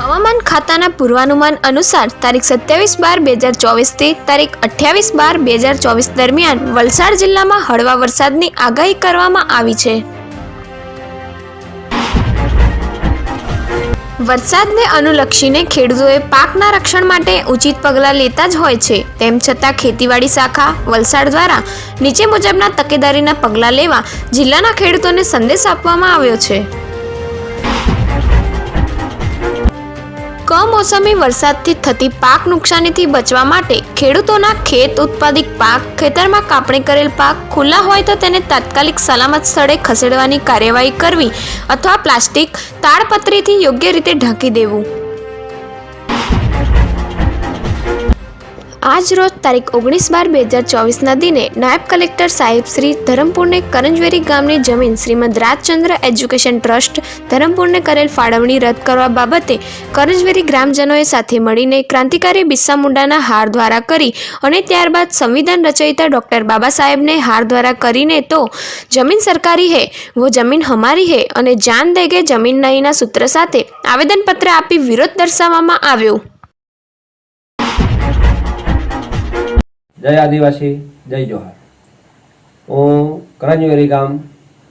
હવામાન ખાતાના પૂર્વાનુમાન અનુસાર તારીખ સત્યાવીસ બાર બે હજાર ચોવીસથી તારીખ અઠ્યાવીસ બાર બે હજાર ચોવીસ દરમિયાન વલસાડ જિલ્લામાં હળવા વરસાદની આગાહી કરવામાં આવી છે. વરસાદને અનુલક્ષીને ખેડૂતોએ પાકના રક્ષણ માટે ઉચિત પગલાં લેતા જ હોય છે. તેમ છતાં ખેતીવાડી શાખા વલસાડ દ્વારા નીચે મુજબના તકેદારીના પગલાં લેવા જિલ્લાના ખેડૂતોને સંદેશ આપવામાં આવ્યો છે. કમોસમી વરસાદથી થતી પાક નુકસાનીથી બચવા માટે ખેડૂતોના ખેત ઉત્પાદિત પાક, ખેતરમાં કાપણી કરેલ પાક ખુલ્લા હોય તો તેને તાત્કાલિક સલામત સ્થળે ખસેડવાની કાર્યવાહી કરવી અથવા પ્લાસ્ટિક, તાડપત્રીથી યોગ્ય રીતે ઢાંકી દેવું. આજ રોજ તારીખ ઓગણીસ બાર બે હજાર ચોવીસના દિને નાયબ કલેક્ટર સાહેબ શ્રી ધરમપુરને કરંજવેરી ગામની જમીન શ્રીમદ રાજચંદ્ર એજ્યુકેશન ટ્રસ્ટ ધરમપુરને કરેલ ફાળવણી રદ કરવા બાબતે કરંજવેરી ગ્રામજનોએ સાથે મળીને ક્રાંતિકારી બિસ્સા મુંડાના હાર દ્વારા કરી અને ત્યારબાદ સંવિધાન રચયિતા ડૉક્ટર બાબા સાહેબને હાર દ્વારા કરીને તો જમીન સરકારી હે, વો જમીન હમારી હે અને જાન દેગે જમીન નહીંના સૂત્ર સાથે આવેદનપત્ર આપી વિરોધ દર્શાવવામાં આવ્યો. જય આદિવાસી, જય જોહાર. હું કરંજવેરી ગામ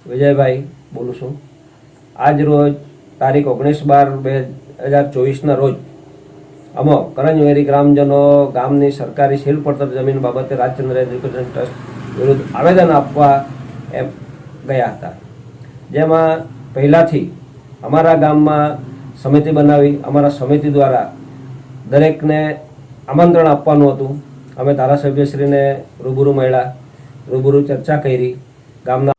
વિજયભાઈ બોલું છું. આજ રોજ તારીખ ઓગણીસ બાર બે હજાર ચોવીસના રોજ અમો કરંજવેરી ગ્રામજનો ગામની સરકારી શીલ જમીન બાબતે રાજચંદ્ર એજ્યુકેશન ટ્રસ્ટ વિરુદ્ધ આવેદન આપવા એમ ગયા હતા. જેમાં પહેલાંથી અમારા ગામમાં સમિતિ બનાવી, અમારા સમિતિ દ્વારા દરેકને આમંત્રણ આપવાનું હતું. અમે ધારાસભ્યશ્રીને રૂબરૂ મળ્યા, રૂબરૂ ચર્ચા કરી. ગામના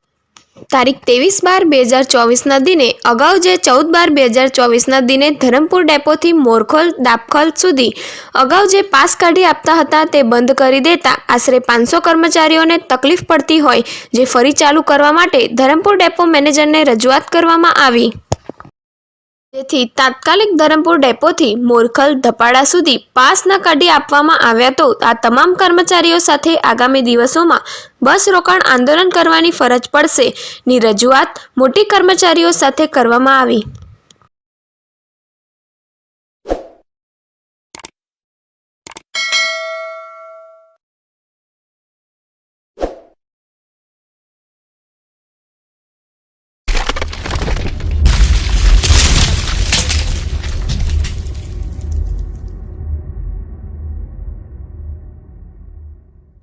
તારીખ ત્રેવીસ બાર બે હજાર ચોવીસના દિને, અગાઉ જે ચૌદ બાર બે હજાર ચોવીસના દિને ધરમપુર ડેપોથી મોરખોલ, દાપખલ સુધી અગાઉ જે પાસ કાઢી આપતા હતા તે બંધ કરી દેતા આશરે પાંચસો કર્મચારીઓને તકલીફ પડતી હોય, જે ફરી ચાલુ કરવા માટે ધરમપુર ડેપો મેનેજરને રજૂઆત કરવામાં આવી. જેથી તાત્કાલિક ધરમપુર ડેપોથી મોરખલ ધપાડા સુધી પાસ ન કાઢી આપવામાં આવ્યા તો આ તમામ કર્મચારીઓ સાથે આગામી દિવસોમાં બસ રોકાણ આંદોલન કરવાની ફરજ પડશે. ની રજૂઆત મોટી કર્મચારીઓ સાથે કરવામાં આવી.